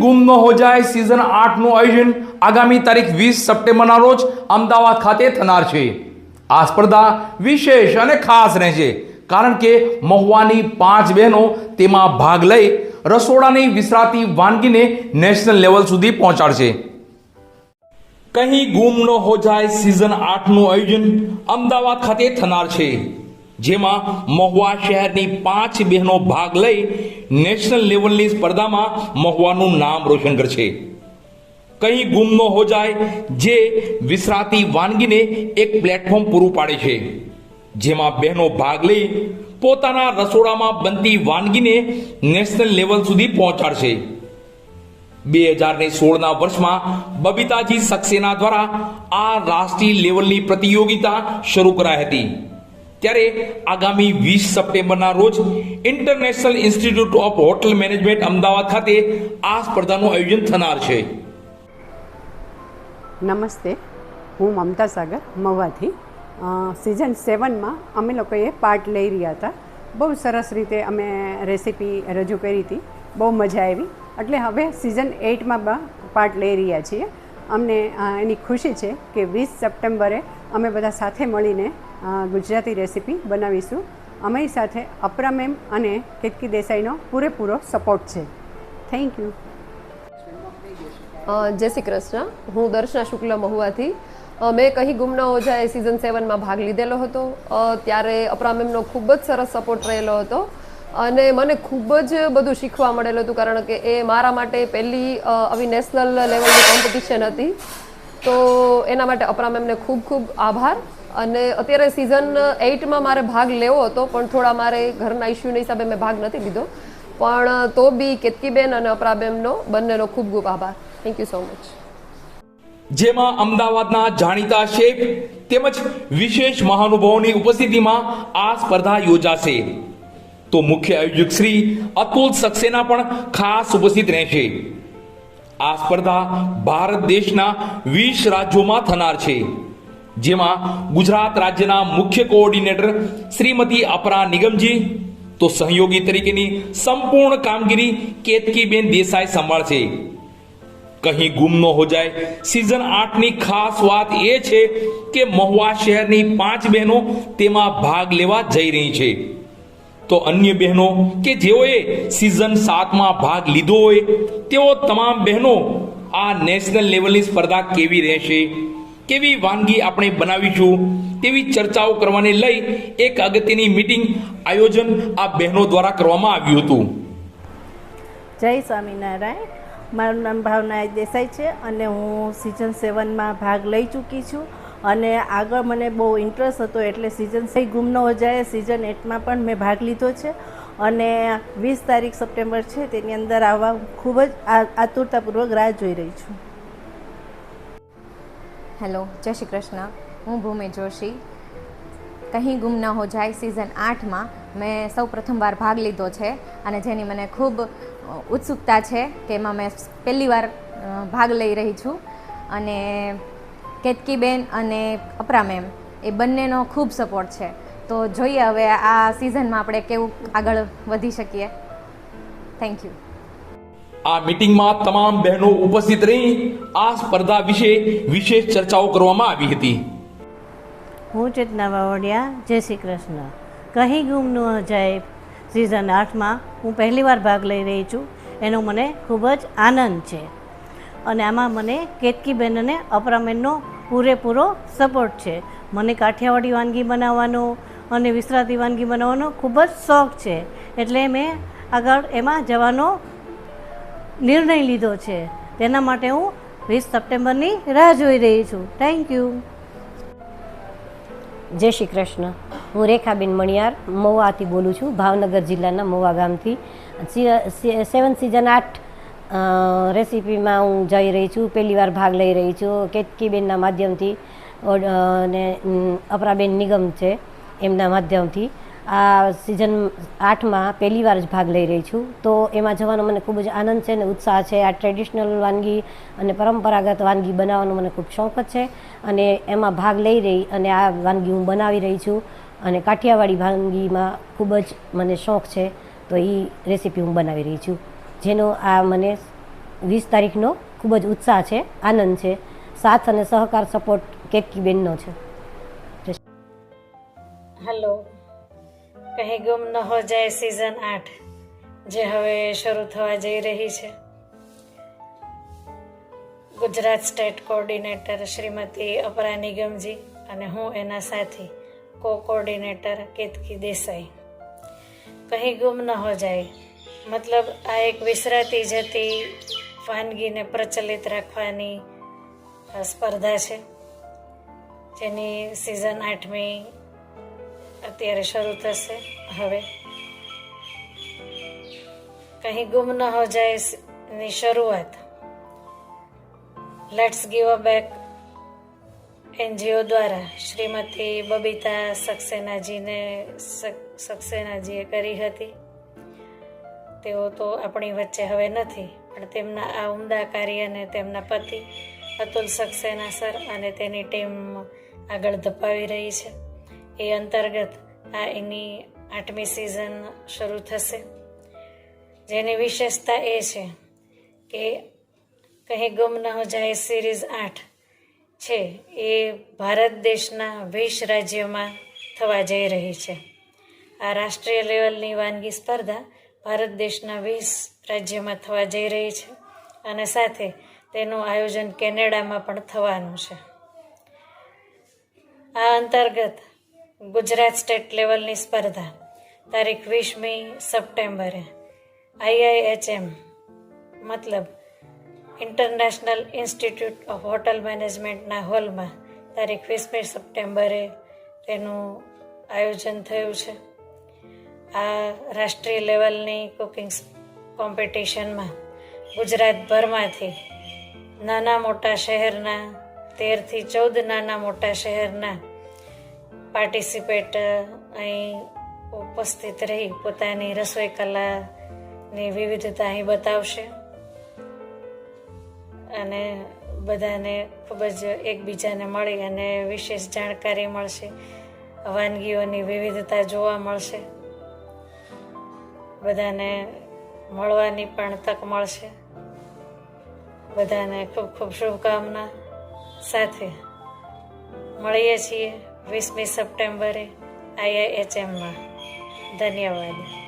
ગુમ ન હો જાય સિઝન આઠનું આયોજન આગામી તારીખ વીસ સપ્ટેમ્બરના રોજ અમદાવાદ ખાતે થનાર છે. આ સ્પર્ધા વિશેષ અને ખાસ રહેશે, કારણ કે મહુવાની પાંચ બહેનો તેમાં ભાગ લઈ રસોડાની વિસરાતી વાનગીને નેશનલ લેવલ સુધી પહોંચાડશે. કહી ગુમ ન હો જાય સિઝન આઠનું આયોજન અમદાવાદ ખાતે થનાર છે. જેમાં મહુવા શહેરની પાંચ બહેનો ભાગ લઈ નેશનલ લેવલની સ્પર્ધામાં મહુવાનું નામ રોશન કરશે. કંઈ ગુમ ન હો જાય જે વિસરાતી વાનગીને એક પ્લેટફોર્મ પૂરું પાડે છે. જેમાં બહેનો ભાગ લઈ પોતાના રસોડામાં બનતી વાનગીને નેશનલ લેવલ સુધી પહોંચાડશે. બે હજાર ને સોળના વર્ષમાં બબીતાજી સક્સેના દ્વારા આ રાષ્ટ્રીય લેવલની પ્રતિયોગિતા શરૂ કરાઈ હતી. ત્યારે આગામી વીસ સપ્ટેમ્બરના રોજ international institute of hotel management Ahmedabad ખાતે આ સ્પર્ધાનું આયોજન થનાર છે. નમસ્તે. હું મમતા સાગર, મહુવાથી. સિઝન સેવનમાં અમે લોકોએ પાર્ટ લઈ રહ્યા હતા. બહુ સરસ રીતે અમે રેસીપી રજૂ કરી હતી. બહુ મજા આવી. એટલે હવે સિઝન એઇટમાં પાર્ટ લઈ રહ્યા છીએ. અમને એની ખુશી છે કે વીસ સપ્ટેમ્બરે અમે બધા સાથે મળીને ગુજરાતી રેસીપી બનાવીશું. અમારી સાથે અપરા મેમ અને કેતકી દેસાઈનો પૂરેપૂરો સપોર્ટ છે. થેન્ક યુ જય શ્રી કૃષ્ણ. હું દર્શના શુક્લ મહુવાથી. મેં કહી ગુમ ન હો જાય સિઝન સેવનમાં ભાગ લીધેલો હતો ત્યારે અપરા મેમનો ખૂબ જ સરસ સપોર્ટ રહેલો હતો. અને મને ખૂબ જ બધું શીખવા મળેલું હતું, કારણ કે એ મારા માટે પહેલી આવી નેશનલ લેવલની કોમ્પિટિશન હતી. તો એના માટે અપરા મેમને ખૂબ ખૂબ આભાર. અને અત્યારે સિઝન એઇટમાં મારે ભાગ લેવો હતો, પણ થોડા મારે ઘરના ઇસ્યુના હિસાબે મેં ભાગ નથી લીધો. પણ તો બી કેતકીબેન અને અપરાબેનનો બંનેનો ખૂબ ખૂબ આભાર. થેન્ક યુ સો મચ જેમાં અમદાવાદના જાણીતા શેફ તેમજ વિશેષ મહાનુભાવોની ઉપસ્થિતિમાં આ સ્પર્ધા યોજાશે. તો મુખ્ય આયોજક શ્રી અતુલ સક્સેના પણ ખાસ ઉપસ્થિત રહેશે. આ સ્પર્ધા ભારત દેશના વીસ રાજ્યોમાં થનાર છે. જેમાં ગુજરાત રાજ્યના મુખ્ય કોઓર્ડિનેટર શ્રીમતી અપરા નિગમજી, તો સહયોગી તરીકેની સંપૂર્ણ કામગીરી કેતકીબેન દેસાઈ સંભાળશે. કહી ગુમ ન હો જાય. સિઝન આઠની ખાસ વાત એ છે કે મહુવા શહેરની પાંચ બહેનો તેમાં ભાગ લેવા જઈ રહી છે. તો અન્ય બહેનો કે જેઓએ સિઝન સાતમાં ભાગ લીધો હોય, તેઓ તમામ બહેનો આ નેશનલ લેવલની સ્પર્ધા કેવી રહેશે? કેવી વાનગી આપણે બનાવીશું તેવી ચર્ચાઓ કરવાને લઈ એક અગત્યની મીટિંગ આયોજન આ બહેનો દ્વારા કરવામાં આવ્યું હતું. જય સ્વામિનારાયણ. મારું નામ ભાવના દેસાઈ છે અને હું સિઝન સેવનમાં ભાગ લઈ ચૂકી છું અને આગળ મને બહુ ઇન્ટરેસ્ટ હતો એટલે સિઝન સહી ગુમ ન જાય સિઝન એટમાં પણ મેં ભાગ લીધો છે અને વીસ તારીખ સપ્ટેમ્બર છે તેની અંદર આવવા ખૂબ જ આતુરતાપૂર્વક રાહ જોઈ રહી છું. હેલો, જય શ્રી કૃષ્ણ. હું ભૂમિ જોશી. કહી ગુમ ન હો જાય સિઝન આઠમાં મેં સૌ પ્રથમવાર ભાગ લીધો છે અને જેની મને ખૂબ ઉત્સુકતા છે કે એમાં મેં પહેલી વાર ભાગ લઈ રહી છું. અને કેતકીબેન અને અપરા મેમ, એ બંનેનો ખૂબ સપોર્ટ છે. તો જોઈએ હવે આ સિઝનમાં આપણે કેવું આગળ વધી શકીએ. થેન્ક યુ આ મીટિંગમાં તમામ બહેનો ઉપસ્થિત રહી આ સ્પર્ધા વિશે વિશેષ ચર્ચાઓ કરવામાં આવી હતી. હું ચેતના વાવડિયા, જય શ્રી કૃષ્ણ. કહી ગુમ ન જાય. સિઝન આઠમાં હું પહેલીવાર ભાગ લઈ રહી છું. એનો મને ખૂબ જ આનંદ છે. અને આમાં મને કેતકી અને અપરામેનનો પૂરેપૂરો સપોર્ટ છે. મને કાઠિયાવાડી વાનગી બનાવવાનો અને વિસરાતી વાનગી બનાવવાનો ખૂબ જ શોખ છે. એટલે મેં આગળ એમાં જવાનો નિર્ણય લીધો છે. તેના માટે હું વીસ સપ્ટેમ્બરની રાહ જોઈ રહી છું. થેન્ક યુ જય શ્રી કૃષ્ણ. હું રેખાબેન મણિયાર મહુવાથી બોલું છું, ભાવનગર જિલ્લાના મહુવા ગામથી. સેવન સિઝન આઠ રેસીપીમાં હું જઈ રહી છું પહેલી વાર ભાગ લઈ રહી છું. કેતકીબેનના માધ્યમથી અને અપરાબેન નિગમ છે, એમના માધ્યમથી. આ સિઝન આઠમાં પહેલી વાર જ ભાગ લઈ રહી છું. તો એમાં જવાનો મને ખૂબ જ આનંદ છે અને ઉત્સાહ છે. આ ટ્રેડિશનલ વાનગી અને પરંપરાગત વાનગી બનાવવાનો મને ખૂબ શોખ છે અને એમાં ભાગ લઈ રહી અને આ વાનગી હું બનાવી રહી છું અને કાઠિયાવાડી વાનગીમાં ખૂબ જ મને શોખ છે. તો એ રેસીપી હું બનાવી રહી છું. જેનો આ મને વીસ તારીખનો ખૂબ જ ઉત્સાહ છે, આનંદ છે. સાથ અને સહકાર સપોર્ટ કેતકીબેનનો છે. કહી ગુમ ન હો જાય સિઝન આઠ, જે હવે શરૂ થવા જઈ રહી છે. ગુજરાત સ્ટેટ કોઓર્ડિનેટર શ્રીમતી અપરા નિગમજી અને હું એના સાથી કો કોઓર્ડિનેટર કેતકી દેસાઈ. કહી ગુમ ન હો જાય. મતલબ આ એક વિસરાતી જતી વાનગીને પ્રચલિત રાખવાની સ્પર્ધા છે. જેની સિઝન આઠમી અત્યારે શરૂ થશે. હવે કहीं ગુમ ન હો જાય ની શરૂઆત. Let's give a back NGO દ્વારા શ્રીમતી બબીતા સક્સેનાજીને સક- સક્સેનાજીએ કરી હતી. તેઓ તો આપણી વચ્ચે હવે નથી, પણ તેમના આ ઉમદા કાર્યને તેમના પતિ અતુલ સક્સેના સર અને તેની ટીમ આગળ ધપાવી રહી છે. એ અંતર્ગત આ એની આઠમી સિઝન શરૂ થશે. જેની વિશેષતા એ છે કે કહી ગુમ ન હો જાય સિરીઝ આઠ છે એ ભારત દેશના વીસ રાજ્યોમાં થવા જઈ રહી છે. આ રાષ્ટ્રીય લેવલની વાનગી સ્પર્ધા ભારત દેશના વીસ રાજ્યોમાં થવા જઈ રહી છે અને સાથે તેનું આયોજન કેનેડામાં પણ થવાનું છે. આ અંતર્ગત ગુજરાત સ્ટેટ લેવલની સ્પર્ધા. તારીખ વીસમી સપ્ટેમ્બરે. આઈઆઈએચએમ મતલબ ઇન્ટરનેશનલ ઇન્સ્ટિટ્યૂટ ઓફ હોટલ મેનેજમેન્ટના હોલમાં તારીખ વીસમી સપ્ટેમ્બરે તેનું આયોજન થયું છે. આ રાષ્ટ્રીય લેવલની કુકિંગ કોમ્પિટિશનમાં ગુજરાતભરમાંથી નાના મોટા શહેરના, તેરથી ચૌદ નાના મોટા શહેરના પાર્ટિસિપેટ અહીં ઉપસ્થિત રહી પોતાની રસોઈ કલાની વિવિધતા અહીં બતાવશે. અને બધાને ખૂબ જ એકબીજાને મળી અને વિશેષ જાણકારી મળશે. વાનગીઓની વિવિધતા જોવા મળશે. બધાને મળવાની પણ તક મળશે. બધાને ખૂબ ખૂબ શુભકામના સાથે મળીએ છીએ. વીસમી સપ્ટેમ્બરે આઈઆઈએચએમમાં. ધન્યવાદ.